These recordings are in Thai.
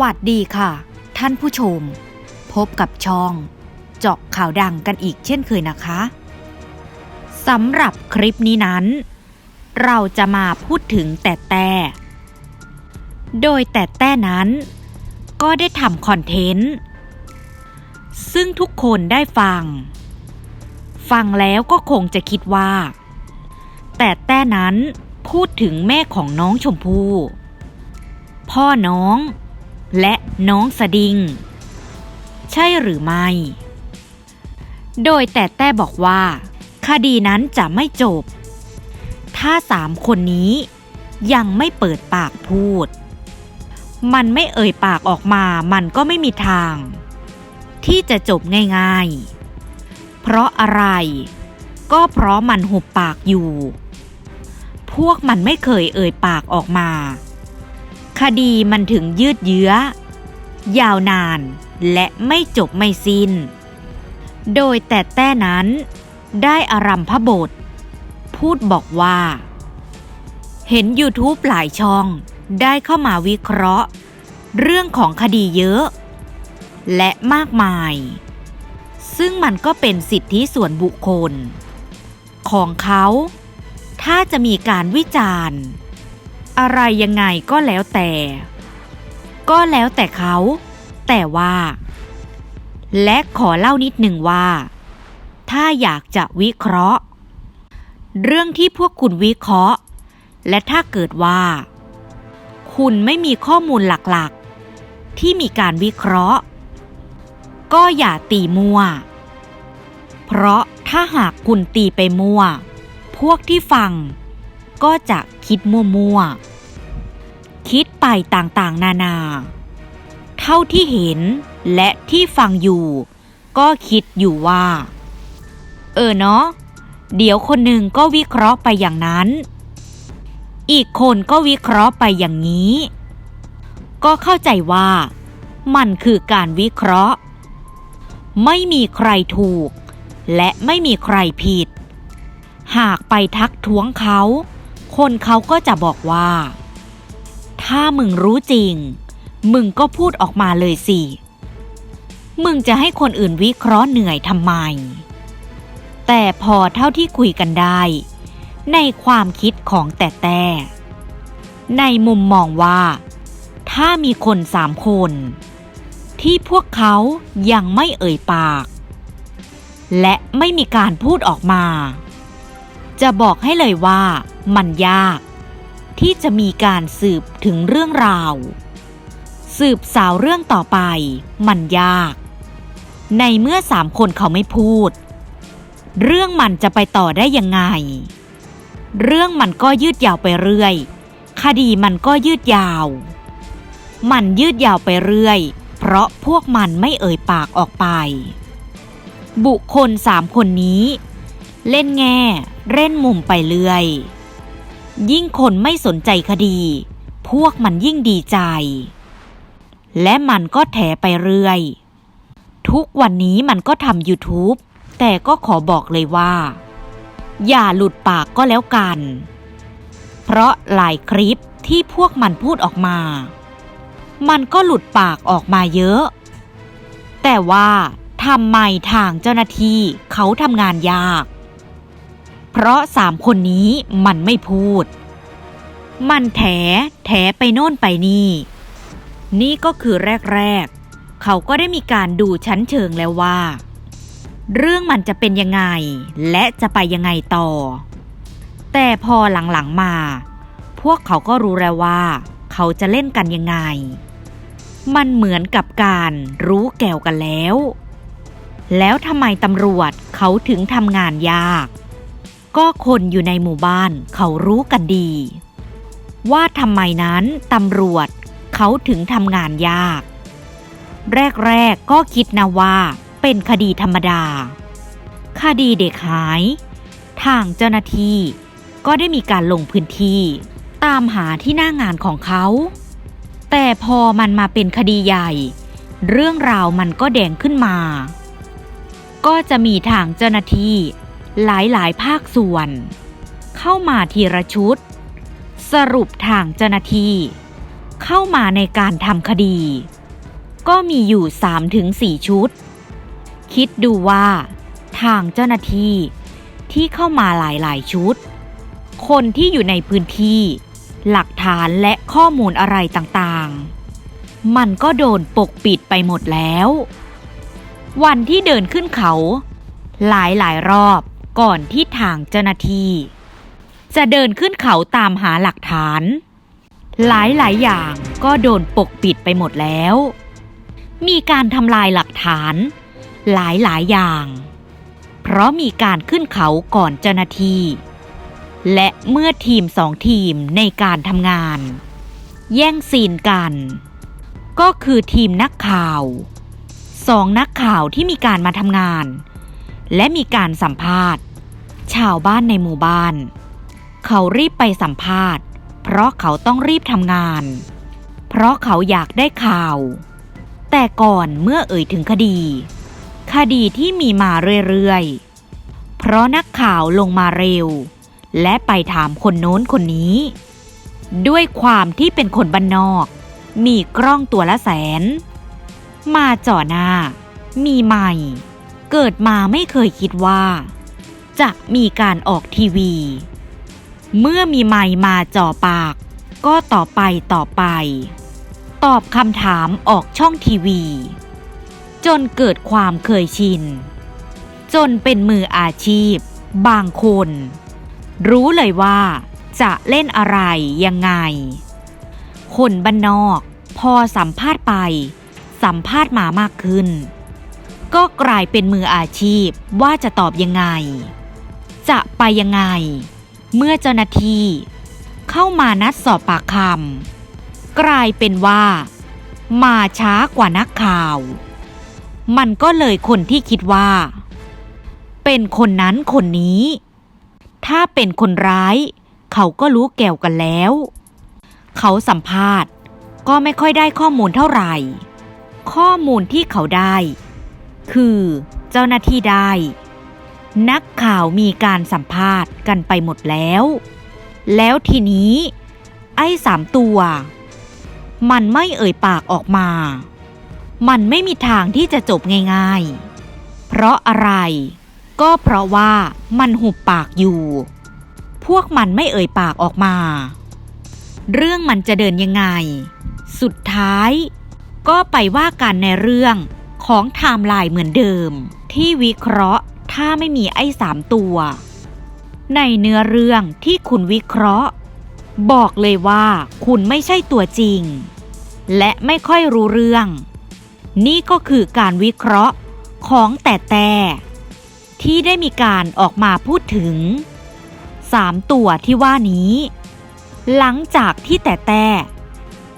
วัสดีค่ะ ท่านผู้ชม พบกับช่อง เจาะข่าวดังกันอีกเช่นเคยนะคะสำหรับคลิปนี้นั้น เราจะมาพูดถึงแต่แต่ โดยแต่แต่นั้น ก็ได้ทำคอนเทนต์ ซึ่งทุกคนได้ฟัง ฟังแล้วก็คงจะคิดว่า แต่แต่นั้นพูดถึงแม่ของน้องชมพู่พ่อน้อง และน้องสดิง ใช่หรือไม่ โดยแต่แต่บอกว่า คดีนั้นจะไม่จบ ถ้าสามคนนี้ยังไม่เปิดปากพูด มันไม่เอ่ยปากออกมามันก็ไม่มีทาง ที่จะจบง่ายๆ เพราะอะไรก็เพราะมันหุบปากอยู่ พวกมันไม่เคยเอ่ยปากออกมา คดีมันถึงยืดเยื้อ ยาวนานและไม่จบไม่สิ้น โดยแต่แต่นั้น ได้อารัมพบท พูดบอกว่า เห็น YouTube หลายช่องได้เข้ามาวิเคราะห์ เรื่องของคดีเยอะ และมากมาย ซึ่งมันก็เป็นสิทธิส่วนบุคคล ของเขา ถ้าจะมีการวิจารณ์ อะไรยังไงก็แล้วแต่ ก็แล้วแต่เขา แต่ว่า และขอเล่านิดหนึ่งว่า ถ้าอยากจะวิเคราะห์ เรื่องที่พวกคุณวิเคราะห์ และถ้าเกิดว่า คุณไม่มีข้อมูลหลักๆ ที่มีการวิเคราะห์ ก็อย่าตีมั่ว เพราะถ้าหากคุณตีไปมั่ว พวกที่ฟัง ก็จะคิดมั่วๆ คิดไปต่างๆ นานา เท่าที่เห็นและที่ฟังอยู่ ก็คิดอยู่ว่า เออเนาะเดี๋ยวคนหนึ่งก็วิเคราะห์ไปอย่างนั้น อีกคนก็วิเคราะห์ไปอย่างนี้ ก็เข้าใจว่า มันคือการวิเคราะห์ ไม่มีใครถูก และไม่มีใครผิด หากไปทักท้วงเขา คนเขาก็จะบอกว่า ถ้ามึงรู้จริง มึงก็พูดออกมาเลยสิ มึงจะให้คนอื่นวิเคราะห์เหนื่อยทำไม แต่พอเท่าที่คุยกันได้ ในความคิดของแต่แต่ ในมุมมองว่า ถ้ามีคนสามคน ที่พวกเขายังไม่เอ่ยปาก และไม่มีการพูดออกมา จะบอกให้เลยว่ามันยาก ที่จะมีการสืบถึงเรื่องราว สืบสาวเรื่องต่อไป มันยาก ในเมื่อสามคนเขาไม่พูด เรื่องมันจะไปต่อได้ยังไง เรื่องมันก็ยืดยาวไปเรื่อย คดีมันก็ยืดยาว มันยืดยาวไปเรื่อย เพราะพวกมันไม่เอ่ยปากออกไป บุคคลสามคนนี้ เล่นแง่ เล่นมุมไปเรื่อย ยิ่งคนไม่สนใจคดี พวกมันยิ่งดีใจ และมันก็แถไปเรื่อย ทุกวันนี้มันก็ทำ YouTube แต่ก็ขอบอกเลยว่า อย่าหลุดปากก็แล้วกัน เพราะหลายคลิปที่พวกมันพูดออกมา มันก็หลุดปากออกมาเยอะ แต่ว่าทำไมทางเจ้าหน้าที่เขาทำงานยาก เพราะสามคนนี้มันไม่พูด มันแถ แถไปโน่นไปนี่ นี่ก็คือแรก ๆ เขาก็ได้มีการดูชั้นเชิงแล้วว่า เรื่องมันจะเป็นยังไง และจะไปยังไงต่อ แต่พอหลังๆมา พวกเขาก็รู้แล้วว่า เขาจะเล่นกันยังไง มันเหมือนกับการรู้แก้วกันแล้ว แล้วทำไมตำรวจเขาถึงทำงานยาก ก็คนอยู่ในหมู่บ้านเขารู้กันดี ว่าทำไมนั้นตำรวจเขาถึงทำงานยาก แรก ๆ ก็คิดนะว่าเป็นคดีธรรมดา คดีเด็กหาย ทางเจ้าหน้าที่ก็ได้มีการลงพื้นที่ ตามหาที่หน้างานของเขา แต่พอมันมาเป็นคดีใหญ่ เรื่องราวมันก็แดงขึ้นมา ก็จะมีทางเจ้าหน้าที่ หลายๆ ภาคส่วน เข้ามาทีละชุด สรุปทางเจ้าหน้าที่เข้ามาในการทำคดี ก็มีอยู่3-4ชุด คิดดูว่าทางเจ้าหน้าที่ที่เข้ามาหลายๆชุด คนที่อยู่ในพื้นที่ หลักฐานและข้อมูลอะไรต่างๆ มันก็โดนปกปิดไปหมดแล้ว วันที่เดินขึ้นเขา หลายหลายรอบ ก่อนที่ทางเจ้าหน้าที่ จะเดินขึ้นเขาตามหาหลักฐาน หลายหลายอย่างก็โดนปกปิดไปหมดแล้ว มีการทำลายหลักฐาน หลายหลายอย่าง เพราะมีการขึ้นเขาก่อนเจ้าหน้าที่ และเมื่อทีมสองทีมในการทำงาน แย่งซีนกัน ก็คือทีมนักข่าวสองนักข่าวที่มีการมาทำงาน และมีการสัมภาษณ์ ชาวบ้านในหมู่บ้าน เขารีบไปสัมภาษณ์ เพราะเขาต้องรีบทำงาน เพราะเขาอยากได้ข่าว แต่ก่อนเมื่อเอ่ยถึงคดี คดีที่มีมาเรื่อยๆ เพราะนักข่าวลงมาเร็ว และไปถามคนโน้นคนนี้ ด้วยความที่เป็นคนบ้านนอก มีกล้องตัวละแสน มาจ่อหน้า มีใหม่ เกิดมาไม่เคยคิดว่า จะมีการออกทีวี เมื่อมีไมมาจ่อปาก ก็ต่อไปต่อไป ตอบคำถามออกช่องทีวี จนเกิดความเคยชิน จนเป็นมืออาชีพ บางคน รู้เลยว่าจะเล่นอะไรยังไง คนบ้านนอก พอสัมภาษณ์ไป สัมภาษณ์มามากขึ้น ก็กลายเป็นมืออาชีพว่าจะตอบยังไง จะไปยังไง เมื่อเจ้าหน้าที่เข้ามานัดสอบปากคำกลายเป็นว่า มาช้ากว่านักข่าว มันก็เลยคนที่คิดว่า เป็นคนนั้นคนนี้ ถ้าเป็นคนร้าย เขาก็รู้แก้วกันแล้ว เขาสัมภาษณ์ก็ไม่ค่อยได้ข้อมูลเท่าไหร่ ข้อมูลที่เขาได้ คือเจ้าหน้าที่ได้ นักข่าวมีการสัมภาษณ์กันไปหมดแล้ว แล้วทีนี้ ไอ้สามตัว มันไม่เอ่ยปากออกมา มันไม่มีทางที่จะจบง่ายๆ เพราะอะไร ก็เพราะว่ามันหุบปากอยู่ พวกมันไม่เอ่ยปากออกมา เรื่องมันจะเดินยังไง สุดท้ายก็ไปว่ากันในเรื่อง ของไทม์ไลน์เหมือนเดิม ที่วิเคราะห์ถ้าไม่มีไอ้สามตัว ในเนื้อเรื่องที่คุณวิเคราะห์ บอกเลยว่าคุณไม่ใช่ตัวจริง และไม่ค่อยรู้เรื่อง นี่ก็คือการวิเคราะห์ของแต่แต่ที่ได้มีการออกมาพูดถึงสามตัวที่ว่านี้ หลังจากที่แต่แต่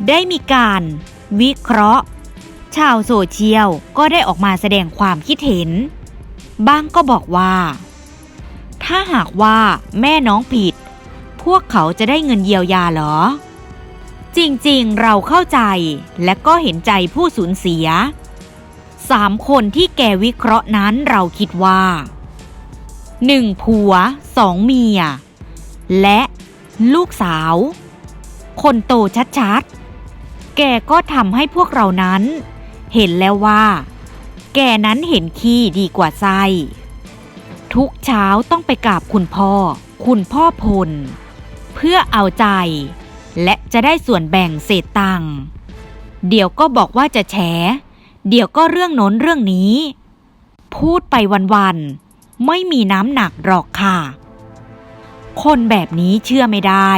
ได้มีการวิเคราะห์ ชาวโซเชียลก็ได้ออกมาแสดงความคิดเห็น บ้างก็บอกว่า ถ้าหากว่าแม่น้องผิด พวกเขาจะได้เงินเยียวยาเหรอ จริงๆเราเข้าใจและก็เห็นใจผู้สูญเสียสามคนที่แกวิเคราะห์นั้นเราคิดว่าหนึ่งผัวสองเมีย และลูกสาว คนโตชัดๆ แกก็ทำให้พวกเรานั้น เห็นแล้วว่า แกนั้นเห็นขี้ดีกว่าไส้ทุกเช้าต้องไปกราบคุณพ่อ คุณพ่อพล เพื่อเอาใจ และจะได้ส่วนแบ่งเศษตังค์เดี๋ยวก็บอกว่าจะแฉ เดี๋ยวก็เรื่องโน้นเรื่องนี้ พูดไปวันๆ ไม่มีน้ำหนักหรอกค่ะ คนแบบนี้เชื่อไม่ได้